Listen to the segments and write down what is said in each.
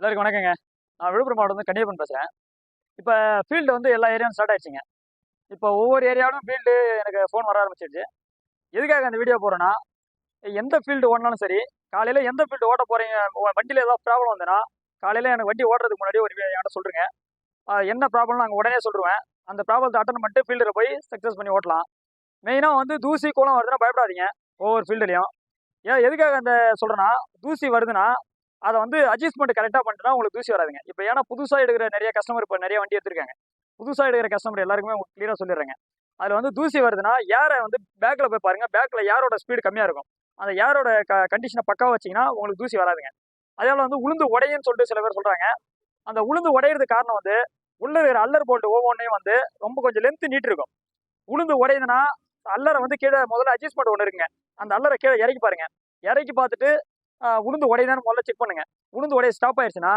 எல்லாருக்கும் வணக்கங்க. நான் விழுப்புரம் மாவட்டம் வந்து கன்னியாகுமரி பேசுகிறேன் இப்போ ஃபீல்டு வந்து எல்லா ஏரியாவும் ஸ்டார்ட் ஆயிடுச்சுங்க. இப்போ ஒவ்வொரு ஏரியாவிலும் ஃபீல்டு எனக்கு ஃபோன் வர ஆரம்பிச்சிருச்சு. எதுக்காக அந்த வீடியோ போகிறேன்னா எந்த ஃபீல்டு ஓடினாலும் சரி காலையில் எந்த ஃபீல்டு ஓட்ட போகிறீங்க வண்டியில் ஏதாவது ப்ராப்ளம் வந்ததுன்னா காலையில் எனக்கு வண்டி ஓட்டுறதுக்கு முன்னாடி ஒரு என்கிட்ட சொல்லுங்க. என்ன ப்ராப்ளம்னு நாங்கள் உடனே சொல்லிடுவேன் அந்த ப்ராப்ளத்தை அட்டன் பண்ணிட்டு ஃபீல்டில் போய் சக்ஸஸ் பண்ணி ஓட்டலாம். மெயினாக வந்து தூசி கோலம் வருதுன்னா பயப்படாதீங்க ஒவ்வொரு ஃபீல்டுலையும் ஏன் எதுக்காக அந்த சொல்கிறேன்னா தூசி வருதுன்னா அதை வந்து அட்ஜஸ்ட்மெண்ட் கரெக்டாக பண்ணிட்டுனா உங்களுக்கு தூசி வராதுங்க. இப்போ ஏன்னா புதுசாக எடுக்கிற நிறைய கஸ்டமர் இப்போ நிறைய வண்டி எடுத்திருக்காங்க. புதுசாக எடுக்கிற கஸ்டமர் எல்லாருக்குமே உங்களுக்கு கிளியராக சொல்லிடுறேங்க. அதில் வந்து தூசி வருதுன்னா ஏரை வந்து பேக்கில் போய் பாருங்கள் பேக்கில் யாரோட ஸ்பீடு கம்மியாக இருக்கும். அந்த யாரோட க கண்டிஷனை பக்காவாக வச்சிங்கன்னா உங்களுக்கு தூசி வராதுங்க. அதே போல் வந்து உளுந்து உடையுன்னு சொல்லிட்டு சில பேர் சொல்கிறாங்க அந்த உளுந்து உடையிறது காரணம் வந்து உள்ள இருக்கிற அல்லர் போல்ட்டு ஒவ்வொன்றையும் வந்து ரொம்ப கொஞ்சம் லென்த்து நீட்டு இருக்கும். உளுந்து உடையுதுன்னா அல்லரை வந்து கீழே முதல்ல அட்ஜஸ்ட்மெண்ட் ஒன்று இருக்குங்க. அந்த அல்லரை கீழே இறக்கி பாருங்க. இறக்கி பார்த்துட்டு உளுந்து உடையுதான்னு முதல்ல செக் பண்ணுங்க. உளுந்து உடைய ஸ்டாப் ஆயிடுச்சுன்னா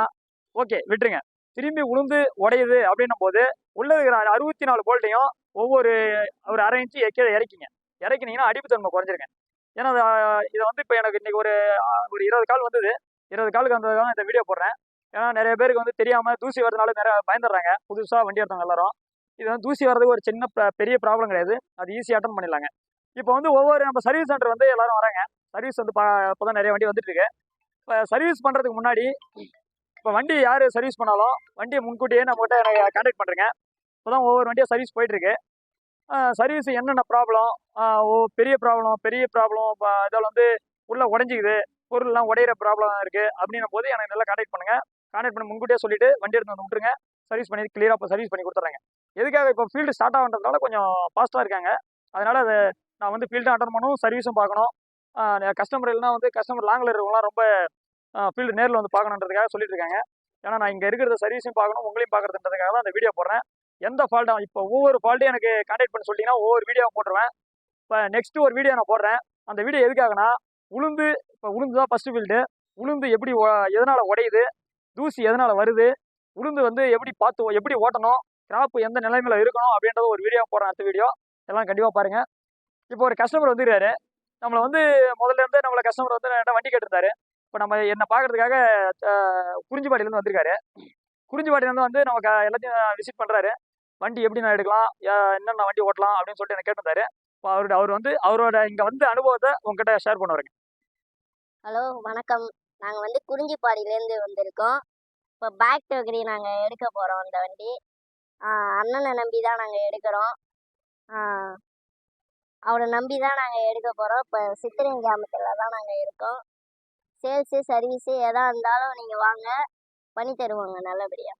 ஓகே விட்டுருங்க. திரும்பி உளுந்து உடையுது அப்படின்னும் போது உள்ள இருக்கிற அறுபத்தி நாலு போல்ட்டையும் ஒவ்வொரு ஒரு அரை இன்ச்சு கீழே இறக்கிங்க. இறக்கினீங்கன்னா அடிப்புத்தன்மை குறைஞ்சிருங்க. ஏன்னா இதை வந்து இப்போ எனக்கு இன்னைக்கு ஒரு ஒரு இருபது கால் வந்தது. இருபது காலுக்கு வந்ததுக்காக இந்த வீடியோ போடுறேன். ஏன்னா நிறைய பேருக்கு வந்து தெரியாமல் தூசி வரதுனால நிறைய பயந்துடுறாங்க. புதுசாக வண்டி எடுத்தவங்க எல்லாரும். இது வந்து தூசி வர்றதுக்கு ஒரு சின்ன பெரிய ப்ராப்ளம் கிடையாது. அது ஈஸியாக அட்டன் பண்ணிடலாங்க. இப்போ வந்து ஒவ்வொரு நம்ம சர்வீஸ் சென்டர் வந்து எல்லாரும் வராங்க. சர்வீஸ் வந்து இப்போ தான் நிறைய வண்டி வந்துட்டு இருக்கு இப்போ சர்வீஸ் பண்ணுறதுக்கு முன்னாடி இப்போ வண்டி யார் சர்வீஸ் பண்ணாலும் வண்டியை முன்கூட்டியே நம்மகிட்ட எனக்கு கான்டாக்ட் பண்ணுறேங்க இப்போ தான் ஒவ்வொரு வண்டியாக சர்வீஸ் போயிட்டு இருக்கு சர்வீஸ் என்னென்ன ப்ராப்ளம் ஓ பெரிய ப்ராப்ளம் பெரிய ப்ராப்ளம் இப்போ இதில் வந்து உள்ளே உடஞ்சிக்குது. பொருள்லாம் உடையிற ப்ராப்ளம் இருக்குது அப்படின்னும் போது எனக்கு நல்லா கான்டாக்ட் பண்ணுங்க. கான்டாக்ட் பண்ணி முன்கூட்டியே சொல்லிட்டு வண்டி எடுத்து வந்து விட்டுருங்க. சர்வீஸ் பண்ணி கிளியராக இப்போ சர்வீஸ் பண்ணி கொடுத்துட்றேங்க. எதுக்காக இப்போ ஃபீல்டு ஸ்டார்ட் ஆகுன்றதுனால கொஞ்சம் ஃபாஸ்ட்டாக இருக்காங்க. அதனால் அது நான் வந்து ஃபீல்டும் அட்டன் பண்ணணும் சர்வீஸும் பார்க்கணும். கஸ்டமர் இல்லைனா வந்து கஸ்டமர் லாங்கில் இருக்கவங்களாம் ரொம்ப ஃபீல்டு நேரில் வந்து பார்க்கணுன்றதுக்காக சொல்லிட்டு இருக்காங்க ஏன்னா நான் இங்கே இருக்கிறத சர்வீஸும் பார்க்கணும் உங்களையும் பார்க்கறதுன்றதுக்காக தான் அந்த வீடியோ போடுறேன். எந்த ஃபால்ட்டும் இப்போ ஒவ்வொரு ஃபால்ட்டையும் எனக்கு கான்டாக்ட் பண்ணி சொல்லிட்டீங்கன்னா ஒவ்வொரு வீடியோவும் போட்டுருவேன். இப்போ நெக்ஸ்ட்டு ஒரு வீடியோ நான் போடுறேன். அந்த வீடியோ எதுக்காகனா உளுந்து இப்போ உளுந்து தான் ஃபஸ்ட்டு ஃபீல்டு உளுந்து எப்படி எதனால் உடையுது? தூசி எதனால் வருது? உளுந்து வந்து எப்படி பார்த்து எப்படி ஓட்டணும்? கிராப்பு எந்த நிலைமையில் இருக்கணும்? அப்படின்றத ஒரு வீடியோ போடுறேன் அடுத்த வீடியோ எல்லாம் கண்டிப்பாக பாருங்கள் இப்போ ஒரு கஸ்டமர் வந்துருக்காரு. நம்மளை வந்து முதல்ல இருந்து நம்மளை கஸ்டமர் வந்து வண்டி கேட்டிருந்தாரு. இப்போ நம்ம என்னை பார்க்கறதுக்காக அஹ், குறிஞ்சிப்பாடியிலேருந்து வந்திருக்காரு. குறிஞ்சிப்பாடியிலேருந்து வந்து நமக்கு எல்லாத்தையும் விசிட் பண்ணுறாரு வண்டி எப்படி நான் எடுக்கலாம்? என்னென்ன வண்டி ஓட்டலாம்? அப்படின்னு சொல்லிட்டு எனக்கு கேட்டிருந்தாரு. இப்போ அவரோட அவர் வந்து அவரோட இங்கே வந்து அனுபவத்தை உங்ககிட்ட ஷேர் பண்ணுவாருங்க. ஹலோ வணக்கம். நாங்கள் வந்து குறிஞ்சிப்பாடியிலேருந்து வந்திருக்கோம். இப்போ பேக் டோக்கரி நாங்கள் எடுக்க போகிறோம் அந்த வண்டி. அண்ணனை நம்பி தான் நாங்கள் எடுக்கிறோம் அவனை நம்பி தான் நாங்கள் எடுக்க போகிறோம் இப்போ சித்திரை கிராமத்தில் தான் நாங்கள் இருக்கோம். சேல்ஸு சர்வீஸு எதாக இருந்தாலும் நீங்கள் வாங்க. பண்ணி தருவாங்க நல்லபடியாக